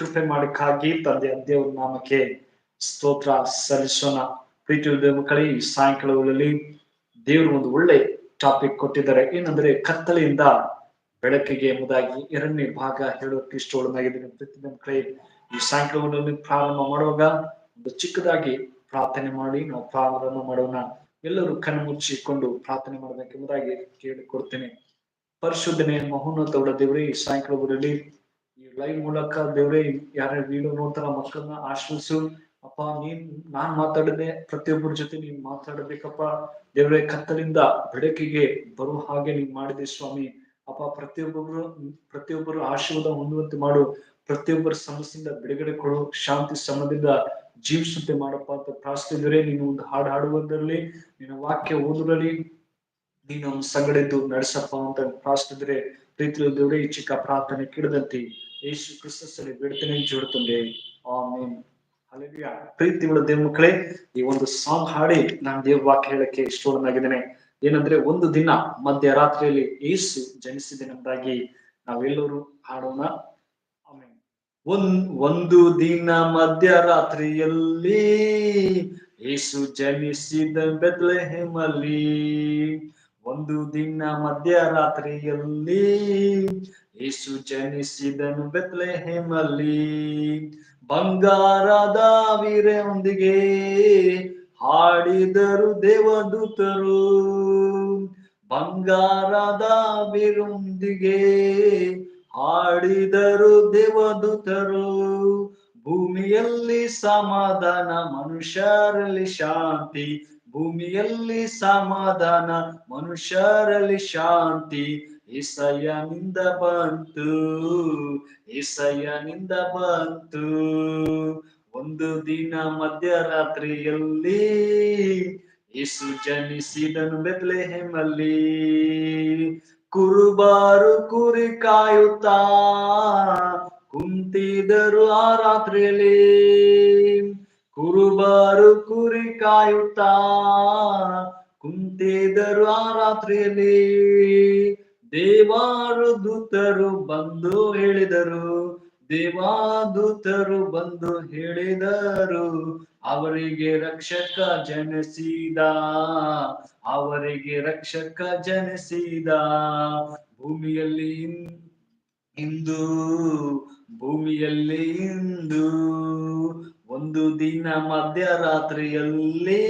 ಕೃಪೆ ಮಾಡಿಕ್ಕಾಗಿ ತಂದೆ ದೇವರ ನಾಮಕ್ಕೆ ಸ್ತೋತ್ರ ಸಲ್ಲಿಸೋಣ. ಪ್ರೀತಿ ಮಕ್ಕಳೇ, ಈ ಸಾಯಂಕಾಲಗಳಲ್ಲಿ ದೇವರು ಒಂದು ಒಳ್ಳೆ ಟಾಪಿಕ್ ಕೊಟ್ಟಿದ್ದಾರೆ. ಏನಂದ್ರೆ ಕತ್ತಲೆಯಿಂದ ಬೆಳಕಿಗೆ ಎಂಬುದಾಗಿ ಎರಡನೇ ಭಾಗ ಹೇಳೋಕೆ ಇಷ್ಟೊಳಗಾಗಿದ್ದೀನಿ ಪ್ರೀತಿ ಮಕ್ಕಳೇ, ಈ ಸಾಯಂಕಾಲಗಳಲ್ಲಿ ಪ್ರಾರಂಭ ಮಾಡುವಾಗ ಒಂದು ಚಿಕ್ಕದಾಗಿ ಪ್ರಾರ್ಥನೆ ಮಾಡಿ, ನಾವು ಪ್ರಾರಂಭ ಮಾಡೋಣ. ಎಲ್ಲರೂ ಕಣ್ಣು ಮುಚ್ಚಿಕೊಂಡು ಪ್ರಾರ್ಥನೆ ಮಾಡಬೇಕೆಂಬುದಾಗಿ ಕೇಳಿಕೊಡ್ತೇನೆ. ಪರಿಶುದ್ಧನೆ ಮಹೋನ್ನತ ದೇವರೇ ಈ ಸಾಯಂಕಾಲ ಲೈವ್ ಮೂಲಕ ದೇವ್ರೆ ಯಾರ ವಿಡಿಯೋ ನೋಡ್ತಾರ ಮಕ್ಕಳನ್ನ ಆಶ್ರಯಿಸು. ಅಪ್ಪ, ನೀನ್, ನಾನ್ ಮಾತಾಡದೆ ಪ್ರತಿಯೊಬ್ಬರ ಜೊತೆ ನೀನ್ ಮಾತಾಡಬೇಕಪ್ಪ. ದೇವ್ರೆ, ಕತ್ತಲಿಂದ ಬೆಳಕಿಗೆ ಬರುವ ಹಾಗೆ ನೀನ್ ಮಾಡಿದೆ ಸ್ವಾಮಿ. ಅಪ್ಪ, ಪ್ರತಿಯೊಬ್ಬರು ಪ್ರತಿಯೊಬ್ಬರು ಆಶೀರ್ವಾದ ಹೊಂದುವಂತೆ ಮಾಡು. ಪ್ರತಿಯೊಬ್ಬರ ಸಮಸ್ಯೆಯಿಂದ ಬಿಡುಗಡೆ ಕೊಡು. ಶಾಂತಿ ಸಮದಿಂದ ಜೀವಿಸುತ್ತೆ ಮಾಡಪ್ಪ ಅಂತ ಪ್ರಾರ್ಥಿಸಿದ್ರೆ ನೀನು ಒಂದು ಹಾಡು ಹಾಡುವುದರಲ್ಲಿ, ನಿನ್ನ ವಾಕ್ಯ ಓದುವಲ್ಲಿ ನೀನು ಸಂಗಡಿದ್ದು ನಡೆಸಪ್ಪ ಅಂತ ಪ್ರಾರ್ಥಿಸಿದ್ರೆ ಪ್ರೀತಿಯ ದೇವರೇ, ಈ ಚಿಕ್ಕ ಪ್ರಾರ್ಥನೆ ಕಿಡದಂತೆ ಯೇಸು ಕ್ರಿಸ್ತಲ್ಲಿ ಬಿಡ್ತೇನೆ ಜೋಡ್ತಂದೆ ಆಮೇನ್. ಅಲ್ಲಿಯ ಪ್ರೀತಿ ದೇವ್ ಮಕ್ಕಳೇ, ಈ ಒಂದು ಸಾಂಗ್ ಹಾಡಿ ನಾನು ವಾಕ್ಯ ಹೇಳಕ್ಕೆ ಇಷ್ಟೋಡನಾಗಿದ್ದೇನೆ ಏನಂದ್ರೆ ಒಂದು ದಿನ ಮಧ್ಯರಾತ್ರಿಯಲ್ಲಿ ಏಸು ಜನಿಸಿದೆನೆಂಬುದಾಗಿ ನಾವೆಲ್ಲರೂ ಹಾಡೋಣ. ಆಮೇನ್. ಒಂದ್ ಒಂದು ದಿನ ಮಧ್ಯರಾತ್ರಿಯಲ್ಲಿ ಏಸು ಜನಿಸಿದ ಬೆತ್ಲೆಹೇಮಲ್ಲಿ ಒಂದು ದಿನ ಮಧ್ಯರಾತ್ರಿಯಲ್ಲಿ ಯೇಸು ಜನಿಸಿದನು ಬೆತ್ಲೆಹೇಮಲ್ಲಿ. ಬಂಗಾರದ ವೀರೆಯೊಂದಿಗೆ ಹಾಡಿದರು ದೇವದೂತರು. ಬಂಗಾರದ ವೀರೊಂದಿಗೆ ಹಾಡಿದರು ದೇವದೂತರು. ಭೂಮಿಯಲ್ಲಿ ಸಮಾಧಾನ, ಮನುಷ್ಯರಲ್ಲಿ ಶಾಂತಿ ಭೂಮಿಯಲ್ಲಿ ಸಮಾಧಾನ, ಮನುಷ್ಯರಲ್ಲಿ ಶಾಂತಿ. ಏಸಯ್ಯನಿಂದ ಬಂತು ಏಸಯ್ಯನಿಂದ ಬಂತು. ಒಂದು ದಿನ ಮಧ್ಯರಾತ್ರಿಯಲ್ಲಿ ಯೇಸು ಜನಿಸಿದನು ಹೆಮ್ಮಲ್ಲಿ ಕುರುಬಾರು ಕುರಿ ಕಾಯುತ್ತಾ ಕುಂತಿದರು ಆ ರಾತ್ರಿಯಲ್ಲಿ. ಕುರುಬಾರು ಕುರಿ ಕಾಯುತ್ತಾ ಕುಂತಿದರು ಆ ರಾತ್ರಿಯಲ್ಲಿ. ದೇವಾರು ದೂತರು ಬಂದು ಹೇಳಿದರು ದೇವಾದೂತರು ಬಂದು ಹೇಳಿದರು, ಅವರಿಗೆ ರಕ್ಷಕ ಜನಿಸಿದ, ಅವರಿಗೆ ರಕ್ಷಕ ಜನಿಸಿದ. ಭೂಮಿಯಲ್ಲಿ ಇಂದು ಭೂಮಿಯಲ್ಲಿ ಇಂದು ಒಂದು ದಿನ ಮಧ್ಯರಾತ್ರಿಯಲ್ಲಿ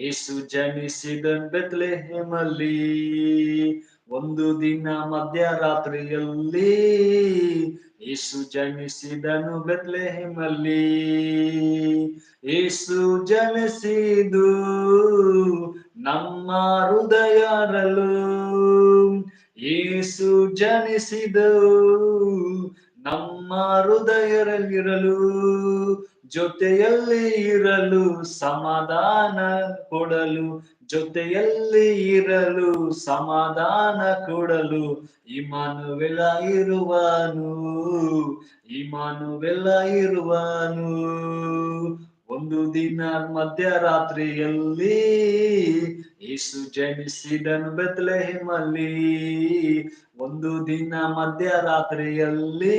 ಯೇಸು ಜನಿಸಿದ ಬೆತ್ಲೆಹೇಮಲ್ಲಿ. ಒಂದು ದಿನ ಮಧ್ಯರಾತ್ರಿಯಲ್ಲಿ ಯೇಸು ಜನಿಸಿದನು ಬೆತ್ಲೆಹೇಮಲ್ಲಿ. ಯೇಸು ಜನಿಸಿದು ನಮ್ಮ ಹೃದಯರಲು ಯೇಸು ಜನಿಸಿದು ನಮ್ಮ ಹೃದಯರಲ್ಲಿರಲು ಜೊತೆಯಲ್ಲಿ ಇರಲು ಸಮಾಧಾನ ಕೊಡಲು ಜೊತೆಯಲ್ಲಿ ಇರಲು ಸಮಾಧಾನ ಕೊಡಲು ಇಮಾನುವೆಲ್ಲ ಇರುವನು ಇಮಾನುವೆಲ್ಲ ಇರುವನು. ಒಂದು ದಿನ ಮಧ್ಯರಾತ್ರಿಯಲ್ಲಿ ಯೇಸು ಜನಿಸಿದನು ಬೆತ್ಲೆಹೇಮಲ್ಲಿ. ಒಂದು ದಿನ ಮಧ್ಯರಾತ್ರಿಯಲ್ಲಿ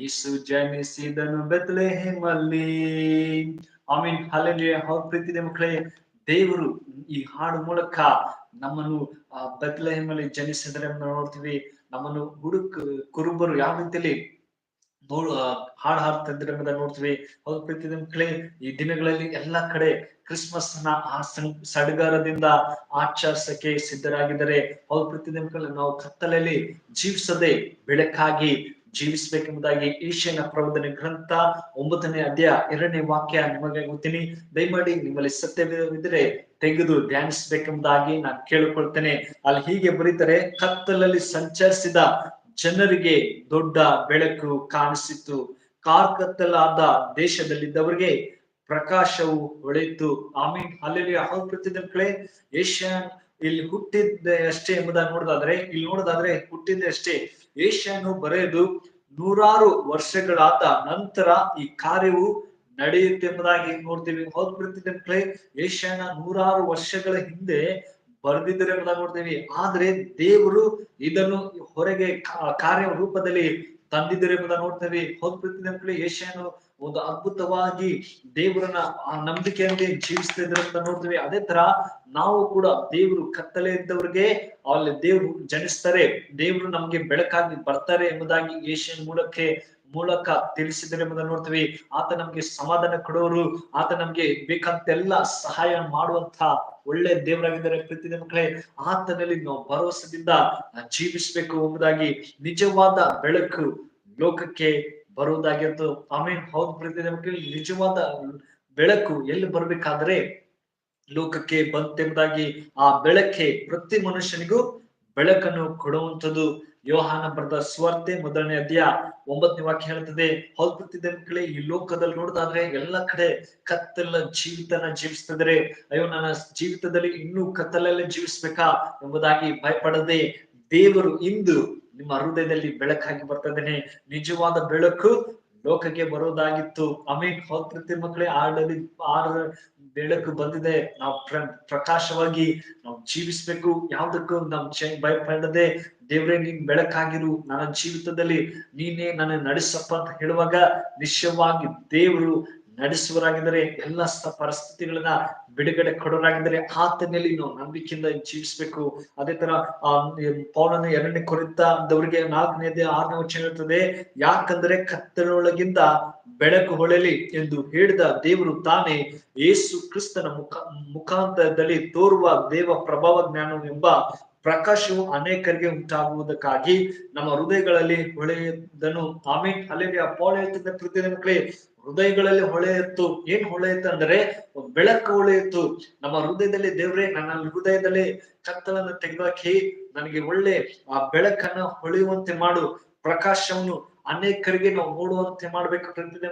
ಯೇಸು ಜನಿಸಿದನು ಬೆತ್ಲೆಹೆಮಲ್ಲಿ. ಐ ಮೀನ್ ಹಲೇ ಅವ್ರ ಪ್ರೀತಿದೆ ಮಕ್ಕಳೇ, ದೇವರು ಈ ಹಾಡು ಮೂಲಕ ನಮ್ಮನ್ನು, ಆ, ಬೆತ್ಲೆಹೇಮಲ್ಲಿ ಜನಿಸಿದರೆ ನೋಡ್ತೀವಿ. ನಮ್ಮನ್ನು ಹುಡುಕ್, ಕುರುಬರು ಯಾವ ರೀತಿಯಲ್ಲಿ ನೋಡು ಹಾಡು ಹಾಡ್ತಾ ಇದ್ರೆ ನೋಡ್ತೀವಿ. ಅವ್ರ ಪ್ರೀತಿ ಮಕ್ಕಳೇ ಈ ದಿನಗಳಲ್ಲಿ ಎಲ್ಲಾ ಕಡೆ ಕ್ರಿಸ್ಮಸ್ನ ಆ ಆಚರಿಸಕ್ಕೆ ಸಿದ್ಧರಾಗಿದ್ದಾರೆ. ಅವ್ರ ಪ್ರೀತಿ ನಾವು ಕತ್ತಲಲ್ಲಿ ಜೀವಿಸದೆ ಬೆಳಕಾಗಿ ಜೀವಿಸಬೇಕೆಂಬುದಾಗಿ ಈಶನ ಪ್ರಬೋಧನೆ ಗ್ರಂಥ ಒಂಬತ್ತನೇ ಅಧ್ಯಾಯ ಎರಡನೇ ವಾಕ್ಯ ನಿಮಗೆ ಗೊತ್ತೀನಿ. ದಯಮಾಡಿ ನಿಮ್ಮಲ್ಲಿ ಸತ್ಯವಿದ್ರೆ ತೆಗೆದು ಧ್ಯಾನಿಸಬೇಕೆಂಬುದಾಗಿ ನಾನು ಕೇಳಿಕೊಳ್ತೇನೆ. ಅಲ್ಲಿ ಹೀಗೆ ಬರೀತಾರೆ, ಕತ್ತಲಲ್ಲಿ ಸಂಚರಿಸಿದ ಜನರಿಗೆ ದೊಡ್ಡ ಬೆಳಕು ಕಾಣಿಸಿತು. ಕಾರ್ಕತ್ತಲಾದ ದೇಶದಲ್ಲಿದ್ದವರಿಗೆ ಪ್ರಕಾಶವು ಹೊಳೆಯಿತು. ಆಮೀನ್. ಅಲ್ಲಿ ಪ್ರತಿದಿನಗಳೇ ಏಷ್ಯನ್ ಇಲ್ಲಿ ಹುಟ್ಟಿದ್ದೆ ಅಷ್ಟೇ ಎಂಬುದಾಗಿ ನೋಡೋದಾದ್ರೆ, ಇಲ್ಲಿ ನೋಡೋದಾದ್ರೆ ಹುಟ್ಟಿದ್ದೆ ಅಷ್ಟೇ. ಏಷ್ಯಾನು ಬರೆದು ನೂರಾರು ವರ್ಷಗಳಾದ ನಂತರ ಈ ಕಾರ್ಯವು ನಡೆಯುತ್ತೆ ಎಂಬುದಾಗಿ ನೋಡ್ತೀವಿ. ಹೌದು ಪ್ರತಿದಿನಗಳೇ ಏಷ್ಯಾನ ನೂರಾರು ವರ್ಷಗಳ ಹಿಂದೆ ಬರೆದಿದ್ದಾರೆ ನೋಡ್ತೇವೆ. ಆದ್ರೆ ದೇವರು ಇದನ್ನು ಹೊರಗೆ ಕಾರ್ಯ ರೂಪದಲ್ಲಿ ತಂದಿದ್ದರೆ ಎಂಬುದನ್ನು ನೋಡ್ತೇವೆ. ಮಕ್ಕಳೇ ಏಷ್ಯಾನು ಒಂದು ಅದ್ಭುತವಾಗಿ ದೇವರನ್ನ, ಆ ನಂಬಿಕೆಯಲ್ಲಿ ಜೀವಿಸ್ತಾ ಇದ್ದಾರೆ ಅಂತ ನೋಡ್ತೀವಿ. ಅದೇ ತರ ನಾವು ಕೂಡ ದೇವರು ಕತ್ತಲೆ ಇದ್ದವ್ರಿಗೆ ಅಲ್ಲಿ ದೇವರು ಜನಿಸ್ತಾರೆ. ದೇವರು ನಮ್ಗೆ ಬೆಳಕಾಗಿ ಬರ್ತಾರೆ ಎಂಬುದಾಗಿ ಏಷ್ಯನ್ ಮೂಲಕ್ಕೆ ಮೂಲಕ ತಿಳಿಸಿದರೆ ಎಂಬುದನ್ನು ನೋಡ್ತೀವಿ, ಆತ ನಮ್ಗೆ ಸಮಾಧಾನ ಕೊಡೋರು, ಆತ ನಮ್ಗೆ ಬೇಕಂತೆಲ್ಲ ಸಹಾಯ ಮಾಡುವಂತ ಒಳ್ಳೆ ದೇವರಾಗಿದ್ದಾರೆ ಪ್ರೀತಿ ಮಕ್ಕಳೇ, ಆತನಲ್ಲಿ ನಾವು ಭರವಸೆದಿಂದ ಜೀವಿಸ್ಬೇಕು ಎಂಬುದಾಗಿ ನಿಜವಾದ ಬೆಳಕು ಲೋಕಕ್ಕೆ ಬರುವುದಾಗಿತ್ತು ಆಮೇಲೆ ಹೌದು ಪ್ರೀತಿ ಮಕ್ಕಳಿಗೆ ನಿಜವಾದ ಬೆಳಕು ಎಲ್ಲಿ ಬರ್ಬೇಕಾದ್ರೆ ಲೋಕಕ್ಕೆ ಬಂತೆಂಬುದಾಗಿ ಆ ಬೆಳಕೆ ಪ್ರತಿ ಮನುಷ್ಯನಿಗೂ ಬೆಳಕನ್ನು ಕೊಡುವಂಥದ್ದು ಯೋಹಾನ ಬರೆದ ಸ್ವಾರ್ತೆ ಮೊದಲನೇ ಅಧ್ಯಾಯ ಒಂಬತ್ತನೇ ವಾಕ್ಯ ಹೇಳ್ತದೆ ಹೊಲ್ಪುತ್ತಿದ್ದ ಮಕ್ಕಳೇ, ಈ ಲೋಕದಲ್ಲಿ ನೋಡುದಾದ್ರೆ ಎಲ್ಲ ಕಡೆ ಕತ್ತಲ ಜೀವಿತನ ಜೀವಿಸ್ತಿದ್ರೆ ಅಯ್ಯೋ, ನನ್ನ ಜೀವಿತದಲ್ಲಿ ಇನ್ನೂ ಕತ್ತಲಲ್ಲೇ ಜೀವಿಸ್ಬೇಕಾ ಎಂಬುದಾಗಿ ಭಯಪಡದೆ ದೇವರು ಇಂದು ನಿಮ್ಮ ಹೃದಯದಲ್ಲಿ ಬೆಳಕಾಗಿ ಬರ್ತದೇನೆ ನಿಜವಾದ ಬೆಳಕು ಲೋಕಕ್ಕೆ ಬರೋದಾಗಿತ್ತು ಆಮೇಲೆ ಪ್ರತಿ ಮಕ್ಕಳೇ ಆಡಲಿ ಆಡ ಬೆಳಕು ಬಂದಿದೆ. ನಾವು ಪ್ರ, ಪ್ರಕಾಶವಾಗಿ ನಾವು ಜೀವಿಸ್ಬೇಕು. ಯಾವ್ದಕ್ಕೂ ನಮ್ ಭಯಪಡದೆ, ದೇವ್ರೇ ನೀನ್ ಬೆಳಕಾಗಿರು. ನನ್ನ ಜೀವಿತದಲ್ಲಿ ನೀನೇ ನನ್ನ ನಡೆಸಪ್ಪ ಅಂತ ಹೇಳುವಾಗ ನಿಶ್ಚಯವಾಗಿ ದೇವರು ನಡೆಸುವರಾಗಿದ್ದಾರೆ ಎಲ್ಲ ಪರಿಸ್ಥಿತಿಗಳನ್ನ ಬಿಡುಗಡೆ ಕೊಡೋರಾಗಿದ್ದಾರೆ, ಆತನಲ್ಲಿ ನಾವು ನಂಬಿಕೆಯಿಂದ ಜೀವಿಸಬೇಕು. ಅದೇ ತರ, ಆ ಪೌಲನ ಎರಡನೇ ಕೊರಿತದವರಿಗೆ ನಾಲ್ಕನೇ ಆರನೇ ವಚನ ಇರ್ತದೆ ಯಾಕಂದ್ರೆ ಕತ್ತಲೊಳಗಿಂದ ಬೆಳಕು ಹೊಳೆಲಿ ಎಂದು ಹೇಳಿದ ದೇವರು ತಾನೇ ಯೇಸು ಕ್ರಿಸ್ತನ ಮುಖ, ಮುಖಾಂತರದಲ್ಲಿ ತೋರುವ ದೇವ ಪ್ರಭಾವ ಜ್ಞಾನ ಎಂಬ ಪ್ರಕಾಶವು ಅನೇಕರಿಗೆ ಉಂಟಾಗುವುದಕ್ಕಾಗಿ ನಮ್ಮ ಹೃದಯಗಳಲ್ಲಿ ಹೊಳೆಯದನ್ನು ಆಮೇಲೆ ಅಲ್ಲಿಗೆ ಪೌಳ ಹೇಳ್ತಿದ್ದ ಪ್ರತಿ ಮಕ್ಕಳೇ, ಹೃದಯಗಳಲ್ಲಿ ಹೊಳೆಯಿತ್ತು ಏನ್ ಹೊಳೆ ಎತ್ತು ಅಂದ್ರೆ ಬೆಳಕು ಬೆಳಕು ಹೊಳೆಯಿತ್ತು ನಮ್ಮ ಹೃದಯದಲ್ಲಿ ದೇವ್ರೆ, ನನ್ನ ಹೃದಯದಲ್ಲಿ ಕತ್ತಲನ್ನು ತೆಗೆದಾಕಿ ನನಗೆ ಒಳ್ಳೆ ಆ ಬೆಳಕನ್ನ ಹೊಳೆಯುವಂತೆ ಮಾಡು. ಪ್ರಕಾಶವನ್ನು ಅನೇಕರಿಗೆ ನಾವು ನೋಡುವಂತೆ ಮಾಡ್ಬೇಕು ಪ್ರತಿದಿನ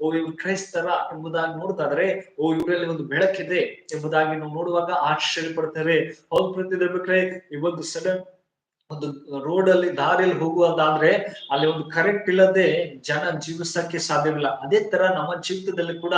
ಓ, ಇವ್ರು ಕ್ರೈಸ್ತರ ಎಂಬುದಾಗಿ ನೋಡ್ತಾದ್ರೆ ಓ, ಇವರಲ್ಲಿ ಒಂದು ಬೆಳಕಿದೆ ಎಂಬುದಾಗಿ ನಾವು ನೋಡುವಾಗ ಆಶ್ಚರ್ಯ ಪಡ್ತೇವೆ ಹೌದು ಪ್ರತಿದಿನ ಈ ಒಂದು ಸಡನ್ ಒಂದು ರೋಡ್ ಅಲ್ಲಿ ದಾರಿಯಲ್ಲಿ ಹೋಗುವುದಾದ್ರೆ ಅಲ್ಲಿ ಒಂದು ಕರೆಕ್ಟ್ ಇಲ್ಲದೆ ಜನ ಜೀವಿಸಕ್ಕೆ ಸಾಧ್ಯವಿಲ್ಲ. ಅದೇ ತರ ನಮ್ಮ ಜೀವಿತದಲ್ಲಿ ಕೂಡ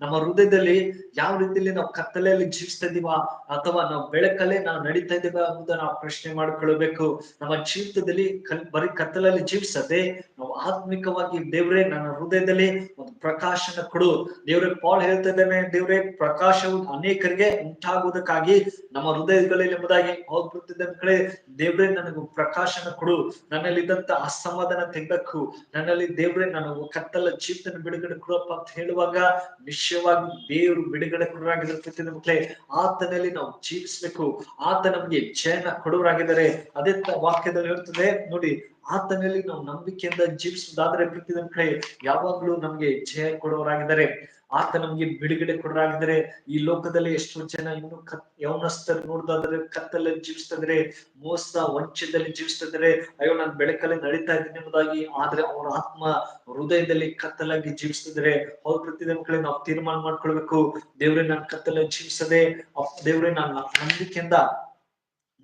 ನಮ್ಮ ಹೃದಯದಲ್ಲಿ ಯಾವ ರೀತಿಯಲ್ಲಿ ನಾವು ಕತ್ತಲೆಯಲ್ಲಿ ಜೀವಿಸ್ತಾ ಇದೀವ ಅಥವಾ ನಾವು ಬೆಳಕಲ್ಲೇ ನಾವು ನಡೀತಾ ಇದೀವ ಅಂತ ನಾವು ಪ್ರಶ್ನೆ ಮಾಡ್ಕೊಳ್ಬೇಕು ನಮ್ಮ ಜೀವಿತದಲ್ಲಿ ಕಲ್, ಬರೀ ಕತ್ತಲಲ್ಲಿ ಜೀವಿಸದೆ ನಾವು ಆತ್ಮಿಕವಾಗಿ ದೇವ್ರೆ, ನನ್ನ ಹೃದಯದಲ್ಲಿ ಒಂದು ಪ್ರಕಾಶನ ಕೊಡು. ದೇವ್ರೆ ಪಾಲ್ ಹೇಳ್ತಾ ದೇವ್ರೆ, ಪ್ರಕಾಶವು ಅನೇಕರಿಗೆ ಉಂಟಾಗುವುದಕ್ಕಾಗಿ ನಮ್ಮ ಹೃದಯಗಳಲ್ಲಿ ಎಂಬುದಾಗಿ ಹೋಗ್ಬಿಡ್ತಿದ್ದ ಕಡೆ ದೇವ್ರೆ, ನನಗೆ ಪ್ರಕಾಶನ ಕೊಡು. ನನ್ನಲ್ಲಿ ಇದ್ದಂತ ಅಸಮಾಧಾನ ತೆಗೆದಕ್ಕು ನನ್ನಲ್ಲಿ ದೇವ್ರೆ, ನಾನು ಕತ್ತಲ ಜೀವಿತನ ಬಿಡುಗಡೆ ಕೊಡಪ್ಪ ಅಂತ ಹೇಳುವಾಗ ನಿಶ್ಚಯವಾಗಿ ದೇವರು ಬಿಡುಗಡೆ ಕೊಡೋರಾಗಿದ್ದಾರೆ ಪ್ರತಿಯೊಂದು ಮಕ್ಕಳೇ. ಆತನಲ್ಲಿ ನಾವು ಜೀವಿಸ್ಬೇಕು. ಆತ ನಮ್ಗೆ ಜಯನ ಕೊಡೋರಾಗಿದ್ದಾರೆ ಅದೇ ವಾಕ್ಯದಲ್ಲಿ ಹೇಳ್ತದೆ, ನೋಡಿ ಆತನಲ್ಲಿ ನಾವು ನಂಬಿಕೆಯಿಂದ ಜೀವಿಸುವುದಾದ್ರೆ ಪ್ರತಿದಿನ ಕಡೆ ಯಾವಾಗ್ಲೂ ನಮ್ಗೆ ಜಯ ಕೊಡೋರಾಗಿದ್ದಾರೆ ಆತ ನಮ್ಗೆ ಬಿಡುಗಡೆ ಕೊಡೋರಾಗಿದ್ದಾರೆ. ಈ ಲೋಕದಲ್ಲಿ ಎಷ್ಟೋ ಜನ ಇನ್ನು ಕತ್ ಯೌನಸ್ಥರು ನೋಡ್ದಾದ್ರೆ ಕತ್ತಲಲ್ಲಿ ಜೀವಿಸ್ತಾ ಇದಾರೆ ಮೋಸ ವಂಚದಲ್ಲಿ ಜೀವಿಸ್ತಾ ಇದಾರೆ ಅಯ್ಯೋ, ನಾನು ಬೆಳಕಲ್ಲಿ ನಡೀತಾ ಇದ್ದೀನಿ ಎಂಬುದಾಗಿ ಆದ್ರೆ ಅವರ ಆತ್ಮ ಹೃದಯದಲ್ಲಿ ಕತ್ತಲಾಗಿ ಜೀವಿಸ್ತಿದ್ರೆ. ಅವ್ರ ಪ್ರತಿದಿನ ಕಡೆ ನಾವು ತೀರ್ಮಾನ ಮಾಡ್ಕೊಳ್ಬೇಕು. ದೇವ್ರೆ, ನಾನು ಕತ್ತಲಲ್ಲಿ ಜೀವಿಸದೆ ದೇವ್ರೆ, ನಾನು ನಂಬಿಕೆಯಿಂದ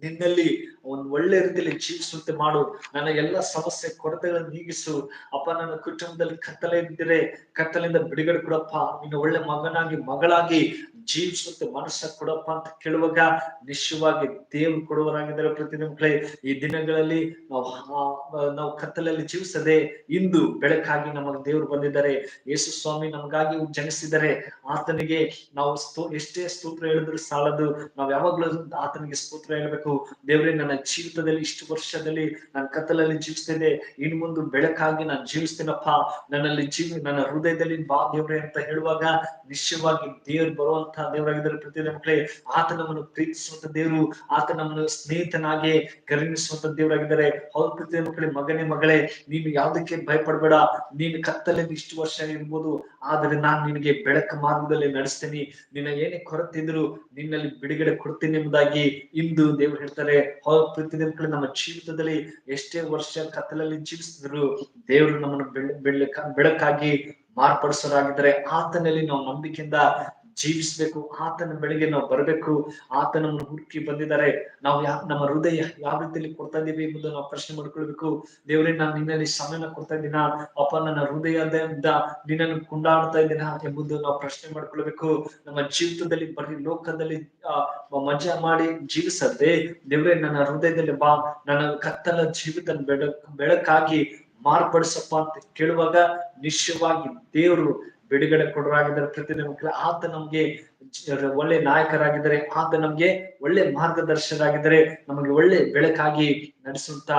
ನಿನ್ನಲ್ಲಿ ಒಂದು ಒಳ್ಳೆ ರೀತಿಯಲ್ಲಿ ಜೀವಿಸುವಂತೆ ಮಾಡು. ನನ್ನ ಎಲ್ಲ ಸಮಸ್ಯೆ ಕೊರತೆಗಳನ್ನು ನೀಗಿಸು. ಅಪ್ಪ, ನನ್ನ ಕುಟುಂಬದಲ್ಲಿ ಕತ್ತಲೆ ಇದ್ದರೆ ಕತ್ತಲಿಂದ ಬಿಡುಗಡೆ ಕೊಡಪ್ಪ. ನಿನ್ನ ಒಳ್ಳೆ ಮಗನಾಗಿ, ಮಗಳಾಗಿ ಜೀವಿಸುವಂತೆ ಮನಸ್ಸ ಕೊಡಪ್ಪ ಅಂತ ಕೇಳುವಾಗ ನಿಶ್ಚಯವಾಗಿ ದೇವ್ ಕೊಡುವರಾಗಿದ್ದಾರೆ ಪ್ರತಿದಿನ ಈ ದಿನಗಳಲ್ಲಿ ನಾವು ನಾವು ಕತ್ತಲಲ್ಲಿ ಜೀವಿಸದೆ ಇಂದು ಬೆಳಕಾಗಿ ನಮಗೆ ದೇವರು ಬಂದಿದ್ದಾರೆ. ಯೇಸು ಸ್ವಾಮಿ ನಮಗಾಗಿ ಜನಿಸಿದರೆ ಆತನಿಗೆ ನಾವು ಎಷ್ಟೇ ಸ್ತೋತ್ರ ಹೇಳಿದ್ರು ಸಾಲದು. ನಾವು ಯಾವಾಗ್ಲೂ ಆತನಿಗೆ ಸ್ತೋತ್ರ ಹೇಳ್ಬೇಕು. ದೇವ್ರೆ, ನನ್ನ ಜೀವಿತದಲ್ಲಿ ಇಷ್ಟು ವರ್ಷದಲ್ಲಿ ನನ್ನ ಕತ್ತಲಲ್ಲಿ ಜೀವಿಸ್ತೇನೆ ಇನ್ ಮುಂದೆ ಬೆಳಕಾಗಿ ನಾನು ಜೀವಿಸ್ತೇನಪ್ಪ. ನನ್ನಲ್ಲಿ ಜೀವ, ನನ್ನ ಹೃದಯದಲ್ಲಿ ಬಾ ದೇವ್ರೆ ಅಂತ ಹೇಳುವಾಗ ನಿಶ್ಚಯವಾಗಿ ದೇವ್ರು ಬರುವಂತ ದೇವರಾಗಿದ್ದಾರೆ ಪ್ರತಿಯೊಂದು ಮಕ್ಕಳೇ, ಆತ ನಮ್ಮನ್ನು ಪ್ರೀತಿಸುವಂತ ದೇವರು, ಆತ ನಮ್ಮನ್ನು ಸ್ನೇಹಿತನಾಗಿ ಕರುಣಿಸುವಂತ ದೇವರಾಗಿದ್ದಾರೆ. ಅವ್ರ ಪ್ರತಿಯೊಂದು ಮಕ್ಕಳೇ, ಮಗನೇ ಮಗಳೇ, ನೀನು ಯಾವ್ದಕ್ಕೆ ಭಯಪಡಬೇಡ. ನೀನು ಕತ್ತಲಲ್ಲಿ ಇಷ್ಟು ವರ್ಷ ಇರ್ಬೋದು. ಆದ್ರೆ ನಾನು ನಿನಗೆ ಬೆಳಕ ಮಾರ್ಗದಲ್ಲಿ ನಡೆಸ್ತೇನೆ. ನಿನ್ನ ಏನೇ ಕೊರತೆ ಇದ್ರು ನಿನ್ನಲ್ಲಿ ಬಿಡುಗಡೆ ಕೊಡ್ತೀನಿ ಎಂಬುದಾಗಿ ಇಂದು ದೇವರು ಹೇಳ್ತಾರೆ. ಅವ್ರ ಮಕ್ಕಳೇ ನಮ್ಮ ಜೀವಿತದಲ್ಲಿ ಎಷ್ಟೇ ವರ್ಷ ಕತ್ತಲಲ್ಲಿ ಜೀವಿಸಿದ್ರು ದೇವರು ನಮ್ಮನ್ನು ಬೆಳ ಬೆಳಕ ಬೆಳಕಾಗಿ ಮಾರ್ಪಡಿಸೋರಾಗಿದ್ದಾರೆ ಆತನಲ್ಲಿ ನಾವು ನಂಬಿಕೆಯಿಂದ ಜೀವಿಸ್ಬೇಕು, ಆತನ ಬೆಳಿಗ್ಗೆ ನಾವು ಬರಬೇಕು, ಆತನನ್ನು ಹುಡುಕಿ ಬಂದಿದ್ದಾರೆ. ನಾವು ಯಾ, ನಮ್ಮ ಹೃದಯ ಯಾವ ರೀತಿಯಲ್ಲಿ ಕೊಡ್ತಾ ಇದೀವಿ ಎಂಬುದನ್ನು ನಾವು ಪ್ರಶ್ನೆ ಮಾಡ್ಕೊಳ್ಬೇಕು ದೇವರೇ, ನಾನು ನಿನ್ನಲ್ಲಿ ಸಮಯನ ಕೊಡ್ತಾ ಇದ್ದೀನ? ಅಪ್ಪ, ನನ್ನ ಹೃದಯದಿಂದ ನಿನ್ನನ್ನು ಕೊಂಡಾಡ್ತಾ ಇದ್ದೀನ ಎಂಬುದು ನಾವು ಪ್ರಶ್ನೆ ಮಾಡ್ಕೊಳ್ಬೇಕು ನಮ್ಮ ಜೀವಿತದಲ್ಲಿ ಬರೀ ಲೋಕದಲ್ಲಿ ಮಜಾ ಮಾಡಿ ಜೀವಿಸದೆ, ದೇವರೇ, ನನ್ನ ಹೃದಯದಲ್ಲಿ ಬಾ. ನನ್ನ ಕತ್ತಲ ಜೀವಿತ ಬೆಳಕ್ ಬೆಳಕಾಗಿ ಮಾರ್ಪಡಿಸಪ್ಪ ಅಂತ ಕೇಳುವಾಗ ನಿಶ್ಚಯವಾಗಿ ದೇವರು ಬಿಡುಗಡೆ ಕೊಡರಾಗಿದ್ದಾರೆ ಪ್ರತಿದಿನ ಆತ ನಮ್ಗೆ ಒಳ್ಳೆ ನಾಯಕರಾಗಿದ್ದಾರೆ. ಆತ ನಮ್ಗೆ ಒಳ್ಳೆ ಮಾರ್ಗದರ್ಶಕರಾಗಿದ್ದಾರೆ ನಮಗೆ ಒಳ್ಳೆ ಬೆಳಕಾಗಿ ನಡೆಸುವಂತ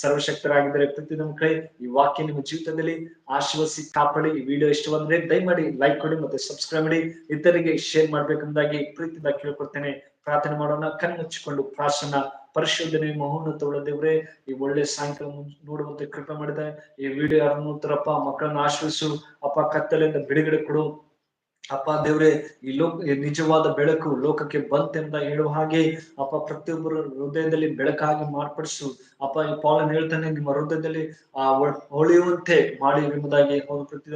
ಸರ್ವಶಕ್ತರಾಗಿದ್ದಾರೆ ಪ್ರತಿದಿನ ಮಕ್ಕಳೇ. ಈ ವಾಕ್ಯ ನಿಮ್ಮ ಜೀವಿತದಲ್ಲಿ ಆಶೀರ್ವಸಿ ಕಾಪಾಡಿ. ಈ ವಿಡಿಯೋ ಇಷ್ಟವಾದ್ರೆ ದಯಮಾಡಿ ಲೈಕ್ ಕೊಡಿ ಮತ್ತೆ ಸಬ್ಸ್ಕ್ರೈಬ್ ಮಾಡಿ. ಇತರಿಗೆ ಶೇರ್ ಮಾಡ್ಬೇಕಂದಾಗಿ ಪ್ರೀತಿಯಿಂದ ಕೇಳ್ಕೊಡ್ತೇನೆ ಪ್ರಾರ್ಥನೆ ಮಾಡೋಣ. ಕಣ್ಮುಚ್ಚಿಕೊಂಡು ಪ್ರಾರ್ಥನಾ ಪರಿಶೋಧನೆ ಮಹೋನ್ನತವುಳ್ಳ ದೇವ್ರೆ, ಈ ಒಳ್ಳೆ ಸಾಯಂಕಾಲ ನೋಡುವಂತ ಕೃಪೆ ಮಾಡಿದೆ. ಈ ವಿಡಿಯೋ ಯಾರನ್ನು ಮಕ್ಕಳನ್ನ ಆಶ್ರಯಿಸು. ಅಪ್ಪ ಕತ್ತಲೆಯಿಂದ ಬಿಡುಗಡೆ ಕೊಡು. ಅಪ್ಪ ದೇವ್ರೆ, ಈ ಲೋಕ ನಿಜವಾದ ಬೆಳಕು ಲೋಕಕ್ಕೆ ಬಂತೆಂತ ಹೇಳುವ ಹಾಗೆ, ಅಪ್ಪ, ಪ್ರತಿಯೊಬ್ಬರ ಹೃದಯದಲ್ಲಿ ಬೆಳಕಾಗಿ ಮಾರ್ಪಡಿಸು. ಅಪ್ಪ, ಈ ಪಾಲನ್ ಹೇಳ್ತಾನೆ, ನಿಮ್ಮ ಹೃದಯದಲ್ಲಿ ಆ ಹೊಳೆಯುವಂತೆ ಮಾಡಿ ಎಂಬುದಾಗಿ ಪ್ರತಿ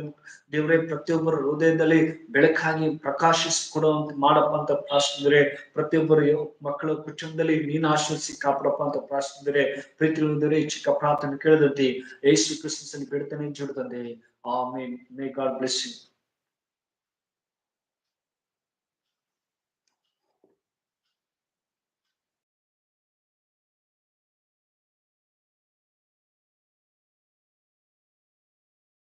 ದೇವ್ರೆ, ಪ್ರತಿಯೊಬ್ಬರ ಹೃದಯದಲ್ಲಿ ಬೆಳಕಾಗಿ ಪ್ರಕಾಶಿಸಿಕೊಡುವಂತೆ ಮಾಡಪ್ಪ ಅಂತ ಪ್ರಾರ್ಥಿಸಿದ್ರೆ, ಪ್ರತಿಯೊಬ್ಬರು ಮಕ್ಕಳ ಕುಟುಂಬದಲ್ಲಿ ನೀನು ಆಶ್ರಯಿಸಿ ಕಾಪಾಡಪ್ಪ ಅಂತ ಪ್ರಾರ್ಥಿಸಿದ್ರೆ ಪ್ರೀತಿ ಈ ಚಿಕ್ಕ ಪ್ರಾರ್ಥನೆ ಕೇಳಿದಂತೆ ಯೇಸು ಕ್ರಿಸ್ತನ್ ಬೇಡ್ತಾನೆ ಜುಡ್ದಂದೆ amen. May God bless you